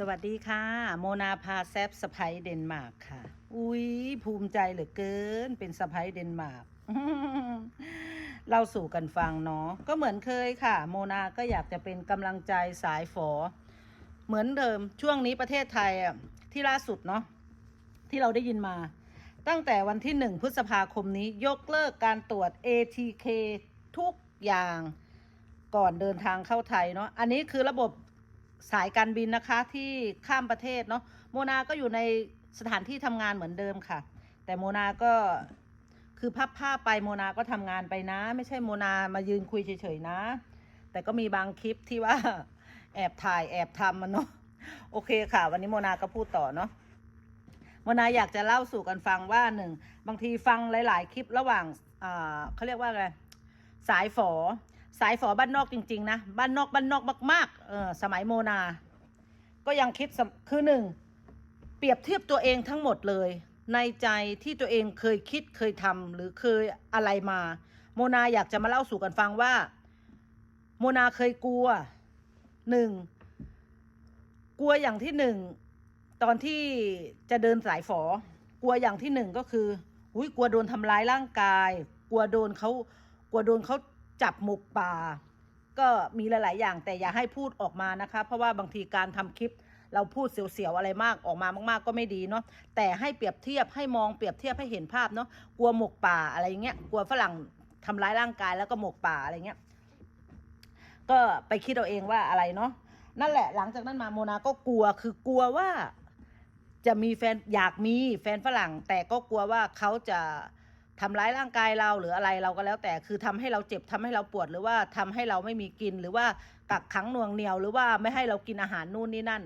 สวัสดีค่ะ โมนาพาแซบสไปเดนมาร์กค่ะ อุ้ยภูมิใจเหลือเกินเป็นสไปเดนมาร์กเล่าสู่กันฟังเนาะก็เหมือนเคยค่ะ โมนาก็อยากจะเป็นกำลังใจสายฝอ เหมือนเดิมช่วงนี้ประเทศไทยอะที่ล่าสุดเนาะที่เราได้ยินมา ตั้งแต่วันที่หนึ่งพฤษภาคมนี้ยกเลิกการตรวจ ATK ทุกอย่างก่อนเดินทางเข้าไทยเนาะอันนี้คือระบบ สายการบินนะคะที่ข้ามประเทศเนาะโมนาก็อยู่ในสถานที่ทำงานเหมือนเดิมค่ะ แต่โมนาก็คือพับผ้าไปโมนาก็ทำงานไปนะ ไม่ใช่โมนามายืนคุยเฉยๆนะ แต่ก็มีบางคลิปที่ว่าแอบถ่ายแอบทำมันเนาะโอเคค่ะ วันนี้โมนาก็พูดต่อเนาะโมนาอยากจะเล่าสู่กันฟังว่าหนึ่งบางทีฟังหลาย ๆ คลิประหว่างอ่าเขาเรียกว่าอะไรสายฝอ สายฝอบ้านนอกจริง ๆ นะ บ้านนอกบ้านนอกมากๆเออสมัยโมนา ก็ยังคิดคือหนึ่งเปรียบเทียบตัวเองทั้งหมดเลย ในใจที่ตัวเองเคยคิดเคยทำหรือเคยอะไรมา โมนาอยากจะมาเล่าสู่กันฟังว่า โมนาเคยกลัวหนึ่งกลัวอย่างที่หนึ่งตอนที่จะเดินสายฝอกลัวอย่างที่หนึ่งก็คือ อุ้ยกลัวโดนทำร้ายร่างกาย กลัวโดนเขากลัวโดนเขา จับหมกป่า ก็มีหลาย ๆ อย่างแต่อย่าให้พูดออกมานะคะ เพราะว่าบางทีการทำคลิปเราพูดเสียวๆอะไรมากออกมามาก ๆ ก็ไม่ดีเนาะแต่ให้เปรียบเทียบให้มองเปรียบเทียบให้เห็นภาพเนาะกลัวหมกป่าอะไรเงี้ยกลัวฝรั่งทำร้ายร่างกายแล้วก็หมกป่าอะไรเงี้ยก็ไปคิดเอาเองว่าอะไรเนาะนั่นแหละหลังจากนั้นมาโมนาก็กลัวคือกลัวว่า จะมีแฟนอยากมีแฟนฝรั่ง แต่ก็กลัวว่าเขาจะ ทำร้ายร่างกายเราหรืออะไรเราก็แล้วแต่คือทำให้เราเจ็บทำให้เราปวดหรือว่าทำให้เราไม่มีกินหรือว่ากักขังน่วงเหนียว หรือว่าไม่ให้เรากินอาหารนู่นนี่นั่น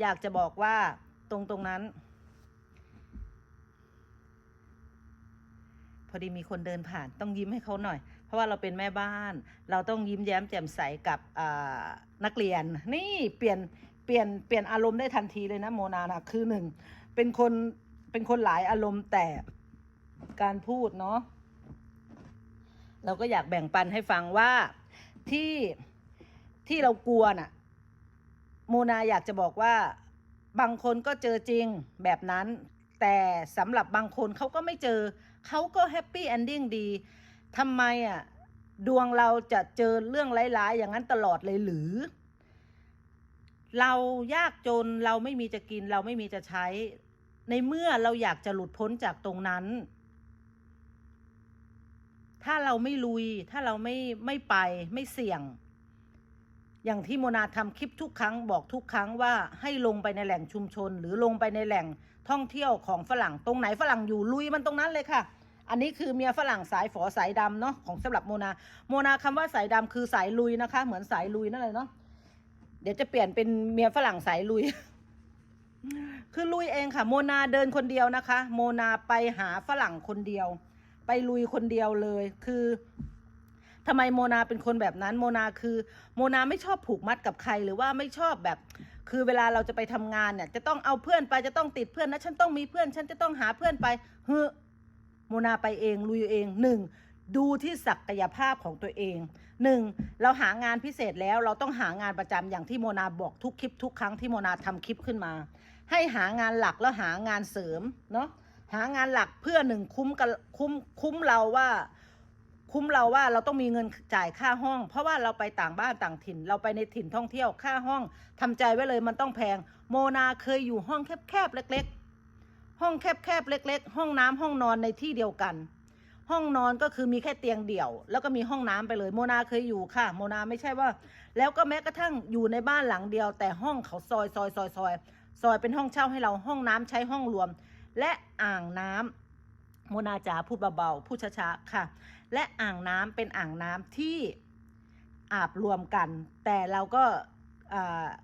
อยากจะบอกว่าตรงตรงนั้น พอดีมีคนเดินผ่านต้องยิ้มให้เขาหน่อย เพราะว่าเราเป็นแม่บ้าน เราต้องยิ้มแย้มแจ่มใสกับนักเรียน นี่เปลี่ยนเปลี่ยนเปลี่ยนอารมณ์ได้ทันทีเลยนะโมนานะคือหนึ่งเป็นคนเป็นคนหลายอารมณ์แต่ การพูดเนาะเราก็อยากแบ่งปันให้ฟังว่าที่ที่เรากลัวน่ะโมนาอยากจะบอกว่าบางคนก็เจอจริงแบบนั้น แต่สำหรับบางคนเขาก็ไม่เจอ เขาก็แฮปปี้แอนดิ้งดีทำไมอะดวงเราจะเจอเรื่องร้ายๆ อย่างนั้นตลอดเลยหรือ เรายากจนเราไม่มีจะกินเราไม่มีจะใช้ ในเมื่อเราอยากจะหลุดพ้นจากตรงนั้น ถ้าเราไม่ลุย ถ้าเราไม่ไม่ไปไม่เสี่ยง อย่างที่โมนาทำคลิปทุกครั้งบอกทุกครั้งว่าให้ลงไปในแหล่งชุมชน หรือลงไปในแหล่งท่องเที่ยวของฝรั่งตรงไหนฝรั่งอยู่ลุยมันตรงนั้นเลยค่ะ อันนี้คือเมียฝรั่งสายฝอสายดำเนาะของสำหรับโมนา โมนาคำว่าสายดำคือสายลุยนะคะ เหมือนสายลุยนั่นเลยเนาะเดี๋ยวจะเปลี่ยนเป็นเมียฝรั่งสายลุย คือลุยเองค่ะ โมนาเดินคนเดียวนะคะ โมนาไปหาฝรั่งคนเดียว ไปลุยคนเดียวเลยคือทำไมโมนาเป็นคนแบบนั้นโมนาคือ โมนาไม่ชอบผูกมัดกับใครหรือว่าไม่ชอบแบบ คือเวลาเราจะไปทำงานเนี่ย จะต้องเอาเพื่อนไปจะต้องติดเพื่อนนะฉันต้องมีเพื่อน ฉันจะต้องหาเพื่อนไปเฮ้โมนาไปเองลุยเองหนึ่งดูที่ศักยภาพของตัวเองหนึ่งเราหางานพิเศษแล้วเราต้องหางานประจำอย่างที่โมนาบอกทุกคลิปทุกครั้งที่โมนาทำคลิปขึ้นมา ให้หางานหลักแล้วหางานเสริมเนาะ หางานหลักเพื่อหนึ่งคุ้มกันคุ้มคุ้มเราว่า คุ้มเราว่าเราต้องมีเงินจ่ายค่าห้อง เพราะว่าเราไปต่างบ้านต่างถิ่น เราไปในถิ่นท่องเที่ยวค่าห้องทำใจไว้เลยมันต้องแพง โมนาเคยอยู่ห้องแคบๆเล็ก ๆ ห้องแคบๆเล็ก ๆ ห้องน้ำห้องนอนในที่เดียวกัน ห้องนอนก็คือมีแค่เตียงเดี่ยว แล้วก็มีห้องน้ำไปเลยโมนาเคยอยู่ค่ะ โมนาไม่ใช่ว่า แล้วก็แม้กระทั่งอยู่ในบ้านหลังเดียว แต่ห้องเขาซอยซอยซอยซอยซอยเป็นห้องเช่าให้เราห้องน้ำใช้ห้องรวม และอ่างน้ำโมนาจาพูดเบาๆพูดช้าๆค่ะ และอ่างน้ำเป็นอ่างน้ำที่อาบรวมกัน แต่เราก็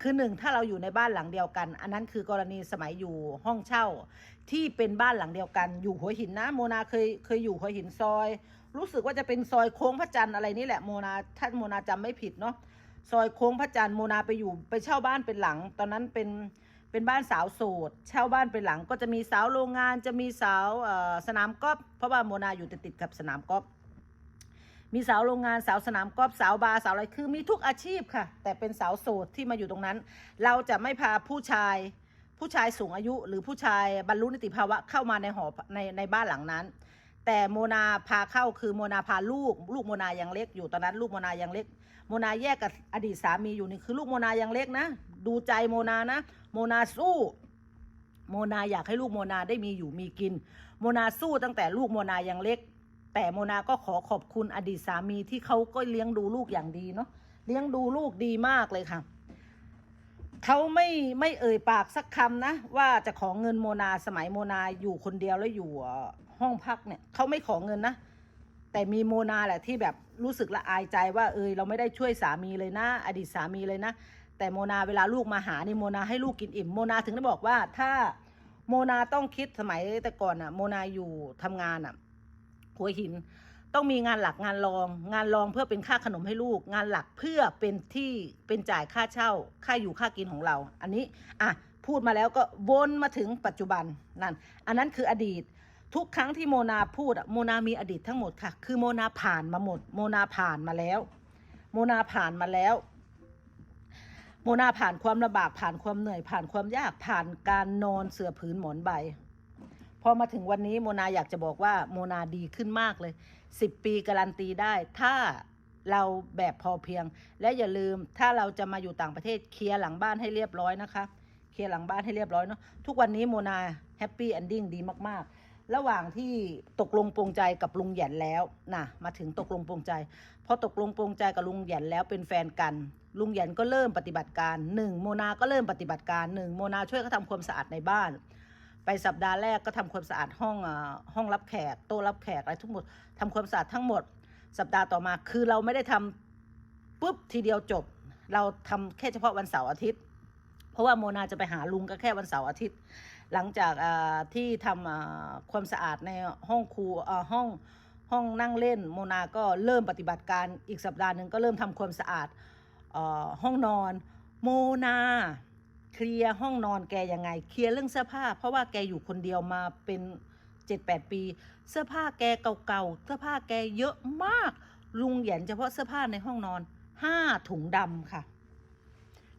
คือหนึ่งถ้าเราอยู่ในบ้านหลังเดียวกัน อันนั้นคือกรณีสมัยอยู่ห้องเช่า ที่เป็นบ้านหลังเดียวกัน อยู่หัวหินนะโมนาเคยเคยอยู่หัวหินซอย รู้สึกว่าจะเป็นซอยโค้งพระจันทร์อะไรนี่แหละโมนาถ้าโมนาจำไม่ผิดเนาะซอยโค้งพระจันทร์โมนาไปอยู่ไปเช่าบ้านเป็นหลัง ตอนนั้นเป็น เป็นบ้านสาวโสดเช่าบ้านเป็นหลังก็จะมีสาวโรงงานจะมีสาวสนามกอล์ฟเพราะว่าโมนาอยู่ติดติดๆกับสนามกอล์ฟมีสาวโรงงานสาวสนามกอล์ฟสาวบาร์สาวอะไรคือมีทุกอาชีพค่ะ แต่เป็นสาวโสดที่มาอยู่ตรงนั้น เราจะไม่พาผู้ชายผู้ชายสูงอายุหรือผู้ชายบรรลุนิติภาวะเข้ามาในหอในในบ้านหลังนั้น แต่โมนาพาเข้าคือโมนาพาลูก ลูกโมนายังเล็กอยู่ตอนนั้น ลูกโมนายังเล็ก โมนาแยกกับอดีตสามีอยู่นี่คือลูกโมนายังเล็กนะ ดูใจโมนานะ โมนาสู้ โมนาอยากให้ลูกโมนาได้มีอยู่มีกิน โมนาสู้ตั้งแต่ลูกโมนายังเล็ก แต่โมนาก็ขอขอบคุณอดีตสามีที่เขาก็เลี้ยงดูลูกอย่างดีเนาะเลี้ยงดูลูกดีมากเลยค่ะเขาไม่ไม่เอ่ยปากสักคำนะ ว่าจะขอเงินโมนาสมัยโมนาอยู่คนเดียวแล้วอยู่ห้องพักเนี่ยเขาไม่ขอเงินนะแต่มีโมนาแหละที่แบบรู้สึกละอายใจว่าเอยเราไม่ได้ช่วยสามีเลยนะ อดีตสามีเลยนะ แต่โมนาเวลาลูกมาหานี่โมนาให้ลูกกินอิ่มโมนาถึงได้บอกว่าถ้าโมนาต้องคิดสมัยแต่ก่อนอะโมนาอยู่ทำงานอะหัวหินต้องมีงานหลักงานรอง งานรองเพื่อเป็นค่าขนมให้ลูก งานหลักเพื่อเป็นที่เป็นจ่ายค่าเช่า ค่าอยู่ค่ากินของเรา อันนี้อะพูดมาแล้วก็วนมาถึงปัจจุบันนั่นอันนั้นคืออดีต ทุกครั้งที่โมนาพูดอะโมนามีอดีตทั้งหมดค่ะ คือโมนาผ่านมาหมด โมนาผ่านมาแล้ว โมนาผ่านมาแล้ว โมนาผ่านความลำบากผ่านความเหนื่อยผ่านความยากผ่านการนอนเสื่อผืนหมอนใบ พอมาถึงวันนี้โมนาอยากจะบอกว่าโมนาดีขึ้นมากเลยสิบปีการันตีได้ ถ้าเราแบบพอเพียง และอย่าลืมถ้าเราจะมาอยู่ต่างประเทศเคลียร์หลังบ้านให้เรียบร้อยนะคะเคลียร์หลังบ้านให้เรียบร้อยเนาะทุกวันนี้โมนาแฮปปี้เอนดิ้งดีมากๆ ระหว่างที่ตกลงปรงใจกับลุงหยันแล้วนะมาถึงตกลงปรงใจพอตกลงปรงใจกับลุงหยันแล้วเป็นแฟนกัน ลุงหยันก็เริ่มปฏิบัติการหนึ่งโมนาก็เริ่มปฏิบัติการหนึ่งโมนาช่วยเขาทำความสะอาดในบ้าน ไปสัปดาห์แรกก็ทำความสะอาดห้องห้องรับแขกโต๊ะรับแขกอะไรทั้งหมดทำความสะอาดทั้งหมด สัปดาห์ต่อมาคือเราไม่ได้ทำปุ๊บทีเดียวจบ เราทำแค่เฉพาะวันเสาร์อาทิตย์ เพราะว่าโมนาจะไปหาลุงก็แค่วันเสาร์อาทิตย์ หลังจากที่ทำอ่าความสะอาดในห้องครูห้องห้องนั่งเล่น โมนาก็เริ่มปฏิบัติการอีกสัปดาห์หนึ่งก็เริ่มทำความสะอาด ห้องนอนโมนาเคลียร์ห้องนอนแกยังไง เคลียร์เรื่องเสื้อผ้า เพราะว่าแกอยู่คนเดียวมาเป็นเจ็ดแปดปี เสื้อผ้าแกเก่าๆเสื้อผ้าแกเยอะมาก ลุงเหยียนเฉพาะเสื้อผ้าในห้องนอนห้าถุงดำค่ะ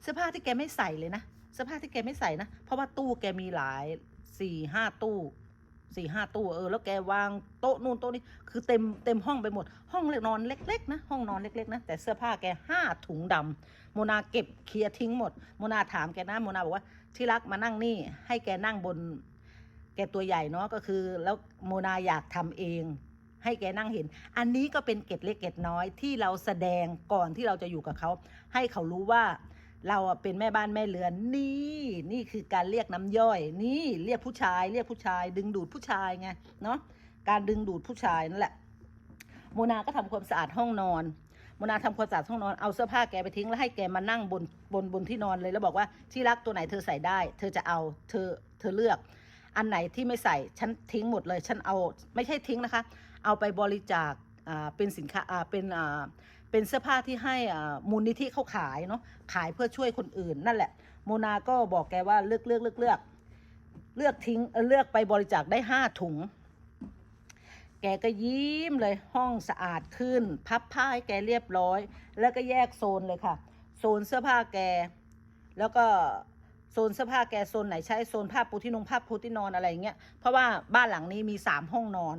เสื้อผ้าที่แกไม่ใส่เลยนะเสื้อผ้าที่แกไม่ใส่นะ เพราะว่าตู้แกมีหลายสี่ห้าตู้ สี่ห้าตู้เออแล้วแกวางโต๊ะนู่นโต๊ะนี้คือเต็มเต็มห้องไปหมด ห้องนอนเล็ก ๆ นะ ห้องนอนเล็ก ๆ นะ แต่เสื้อผ้าแกห้าถุงดำโมนาเก็บเคลียร์ทิ้งหมด โมนาถามแกนะโมนาบอกว่าที่รักมานั่งนี่ ให้แกนั่งบน แกตัวใหญ่เนาะก็คือ แล้วโมนาอยากทำเอง ให้แกนั่งเห็น อันนี้ก็เป็นเกร็ดเล็กเกร็ดน้อยที่เราแสดงก่อนที่เราจะอยู่กับเขา ให้เขารู้ว่า เราเป็นแม่บ้านแม่เรือนนี่ นี่คือการเรียกน้ำย่อย นี่เรียกผู้ชาย เรียกผู้ชาย ดึงดูดผู้ชายไงเนาะการดึงดูดผู้ชายนั่นแหละโมนาก็ทำความสะอาดห้องนอนโมนาทำความสะอาดห้องนอนเอาเสื้อผ้าแกไปทิ้งแล้วให้แกมานั่งบนบนบนที่นอนเลยแล้วบอกว่าที่รักตัวไหนเธอใส่ได้ เธอจะเอาเธอเธอเลือก อันไหนที่ไม่ใส่ฉันทิ้งหมดเลย ฉันเอาไม่ใช่ทิ้งนะคะ เอาไปบริจาคอ่าเป็นสินค้าอ่าเป็นอ่า เป็นเสื้อผ้าที่ให้มูลนิธิเขาขายเนาะขายเพื่อช่วยคนอื่นนั่นแหละ โมนาก็บอกแกว่าเลือกเลือกเลือกเลือกเลือกทิ้งเลือกไปบริจาคได้ห้าถุง แกก็ยิ้มเลยห้องสะอาดขึ้น พับผ้าให้แกเรียบร้อย แล้วก็แยกโซนเลยค่ะ โซนเสื้อผ้าแก แล้วก็โซนเสื้อผ้าแกโซนไหนใช้โซนผ้าปูที่นงผ้าปูที่นอนอะไรเงี้ยเพราะว่าบ้านหลังนี้มีสามห้องนอน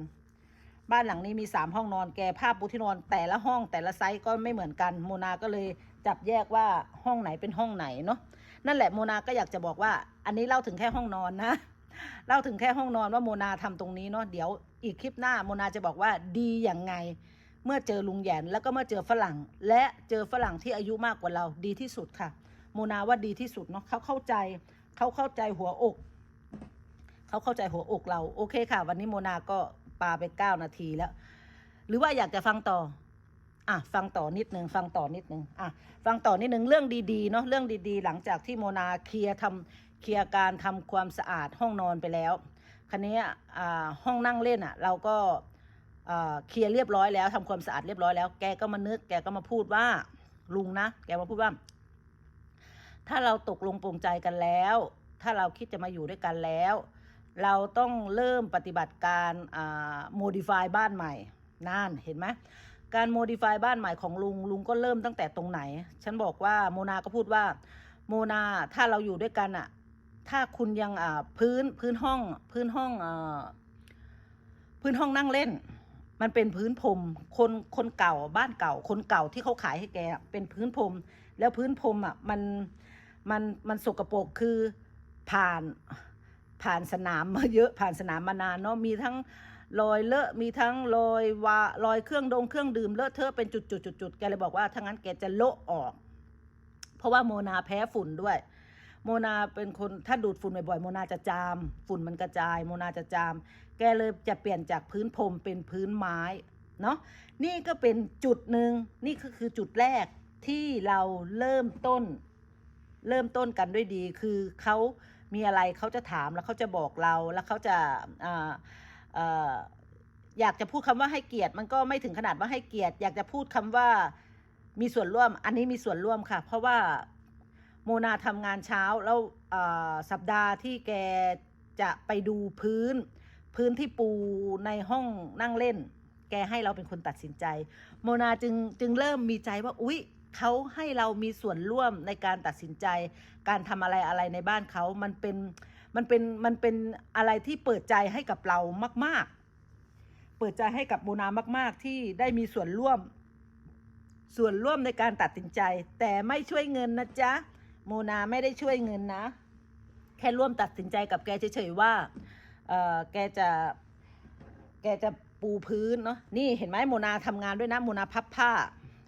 บ้านหลังนี้มีสามห้องนอนแกผ้าปูที่นอนแต่ละห้องแต่ละไซส์ก็ไม่เหมือนกันโมนาก็เลยจับแยกว่าห้องไหนเป็นห้องไหนเนาะนั่นแหละโมนาก็อยากจะบอกว่า อันนี้เล่าถึงแค่ห้องนอนนะเล่าถึงแค่ห้องนอนว่าโมนาทำตรงนี้เนาะเดี๋ยวอีกคลิปหน้าโมนาจะบอกว่าดีอย่างไง เมื่อเจอลุงแยนแล้วก็เมื่อเจอฝรั่ง และเจอฝรั่งที่อายุมากกว่าเราดีที่สุดค่ะ โมนาว่าดีที่สุดเนาะเขาเข้าใจเขาเข้าใจหัวอก เขาเข้าใจหัวอกเราโอเคค่ะ วันนี้โมนาก็ ปาไปเก้านาทีแล้ว หรือว่าอยากจะฟังต่อ อะ ฟังต่อนิดนึง ฟังต่อนิดนึง อะ ฟังต่อนิดนึง เรื่องดีๆ เนาะ เรื่องดีๆ หลังจากที่โมนาเคลียร์ทำเคลียร์การทำความสะอาดห้องนอนไปแล้ว คันนี้อ่า ห้องนั่งเล่นอะ เราก็อ่าเคลียร์เรียบร้อยแล้วทำความสะอาดเรียบร้อยแล้ว แกก็มานึก แกก็มาพูดว่า ลุงนะ แกมาพูดว่า ถ้าเราตกลงปรงใจกันแล้ว ถ้าเราคิดจะมาอยู่ด้วยกันแล้ว เราต้องเริ่มปฏิบัติการ modify บ้านใหม่นั่นเห็นไหมการโมดิฟายบ้านใหม่ของลุงลุงก็เริ่มตั้งแต่ตรงไหน ฉันบอกว่าโมนาก็พูดว่าโมนาถ้าเราอยู่ด้วยกันอะถ้าคุณยังอ่าพื้นพื้นห้องพื้นห้องอ่าพื้นห้องนั่งเล่น มันเป็นพื้นพรมคนคนเก่าบ้านเก่า คนเก่าที่เขาขายให้แกเป็นพื้นพรมแล้วพื้นพรมอะมันมันมันสกปรกคือผ่าน ผ่านสนามมาเยอะผ่านสนามมานานเนาะมีทั้งรอยเลอะมีทั้งรอยวารอยเครื่องดงเครื่องดื่มเลอะเทอะเป็นจุดจุดจุดจุดแกเลยบอกว่าถ้างั้นแกจะโละออก เพราะว่าโมนาแพ้ฝุ่นด้วย โมนาเป็นคนถ้าดูดฝุ่นบ่อยๆโมนาจะจาม ฝุ่นมันกระจาย โมนาจะจาม แกเลยจะเปลี่ยนจากพื้นพรมเป็นพื้นไม้เนาะนี่ก็เป็นจุดหนึ่งนี่ก็คือจุดแรกที่เราเริ่มต้น เริ่มต้นกันด้วยดีคือเขา มีอะไรเขาจะถามแล้วเขาจะบอกเราแล้วเขาจะอยากจะพูดคำว่าให้เกียรติมันก็ไม่ถึงขนาดว่าให้เกียรติ อยากจะพูดคำว่ามีส่วนร่วม อันนี้มีส่วนร่วมค่ะ เพราะว่าโมนาทำงานเช้าแล้วสัปดาห์ที่แกจะไปดูพื้น พื้นที่ปูในห้องนั่งเล่น แกให้เราเป็นคนตัดสินใจ โมนาจึงจึงเริ่มมีใจว่าอุ๊ย เขาให้เรามีส่วนร่วมในการตัดสินใจ การทำอะไรอะไรในบ้านเขา มันเป็นมันเป็นมันเป็นอะไรที่เปิดใจให้กับเรามาก ๆ เปิดใจให้กับโมนามาก ๆ ที่ได้มีส่วนร่วม ส่วนร่วมในการตัดสินใจ แต่ไม่ช่วยเงินนะจ๊ะโมนาไม่ได้ช่วยเงินนะ แค่ร่วมตัดสินใจกับแกเฉยๆว่าเออแกจะแกจะปูพื้นเนาะนี่เห็นไหมโมนาทำงานด้วยนะโมนาพับผ้า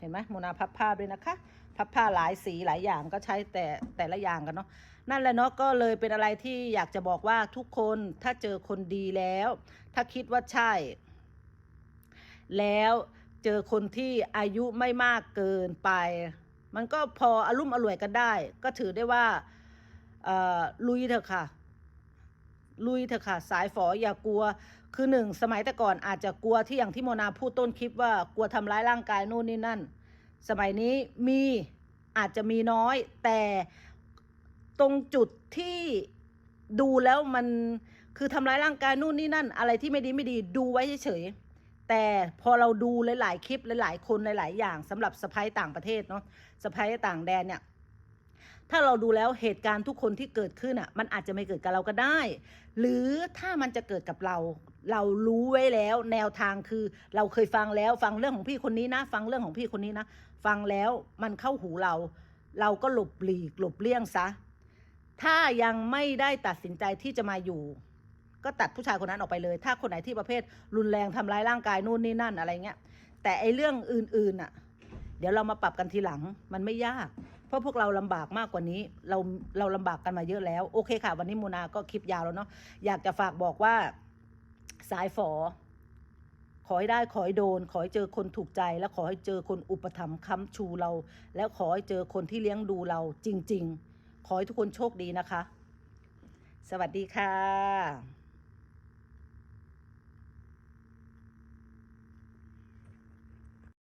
ห็นไหมโมนาพับผ้าด้วยนะคะ พับผ้าหลายสีหลายอย่างก็ใช้แต่แต่ละอย่างกันเนาะนั่นแหละเนาะก็เลยเป็นอะไรที่อยากจะบอกว่าทุกคนถ้าเจอคนดีแล้ว ถ้าคิดว่าใช่ แล้วเจอคนที่อายุไม่มากเกินไป มันก็พออารมุ่มอร่วยกันได้ ก็ถือได้ว่าลุยเถอะค่ะ ลุยเถอะค่ะ สายฝออย่ากลัว คือหนึ่งสมัยแต่ก่อนอาจจะกลัวที่อย่างที่โมนาพูดต้นคลิปว่ากลัวทำร้ายร่างกายนู่นนี่นั่น สมัยนี้มีอาจจะมีน้อย แต่ตรงจุดที่ดูแล้วมันคือทำร้ายร่างกายนู่นนี่นั่น อะไรที่ไม่ดีไม่ดีดูไว้เฉยๆแต่พอเราดูหลายๆคลิปหลายๆคนหลายๆอย่างสำหรับสะพ้ายต่างประเทศเนาะสะพ้ายต่างแดนเนี่ย ถ้าเราดูแล้วเหตุการณ์ทุกคนที่เกิดขึ้นอะ มันอาจจะไม่เกิดกับเราก็ได้ หรือถ้ามันจะเกิดกับเรา เรารู้ไว้แล้ว แนวทางคือเราเคยฟังแล้ว ฟังเรื่องของพี่คนนี้นะ ฟังเรื่องของพี่คนนี้นะ ฟังแล้วมันเข้าหูเรา เราก็หลบหลีกหลบเลี่ยงซะ ถ้ายังไม่ได้ตัดสินใจที่จะมาอยู่ ก็ตัดผู้ชายคนนั้นออกไปเลย ถ้าคนไหนที่ประเภทรุนแรงทำร้ายร่างกายนู่นนี่นั่นอะไรเงี้ย แต่ไอเรื่องอื่นๆอะ เดี๋ยวเรามาปรับกันทีหลัง มันไม่ยาก ราะพวกเราลำบากมากกว่านี้ เราเราลำบากกันมาเยอะแล้ว โอเคค่ะ วันนี้มูนาก็คลิปยาวแล้วเนาะอยากจะฝากบอกว่าสายฝอ ขอให้ได้ขอให้โดน ขอให้เจอคนถูกใจ และขอให้เจอคนอุปถัมภ์ค้ำชูเรา แล้วขอให้เจอคนที่เลี้ยงดูเราจริง ๆ ขอให้ทุกคนโชคดีนะคะ สวัสดีค่ะ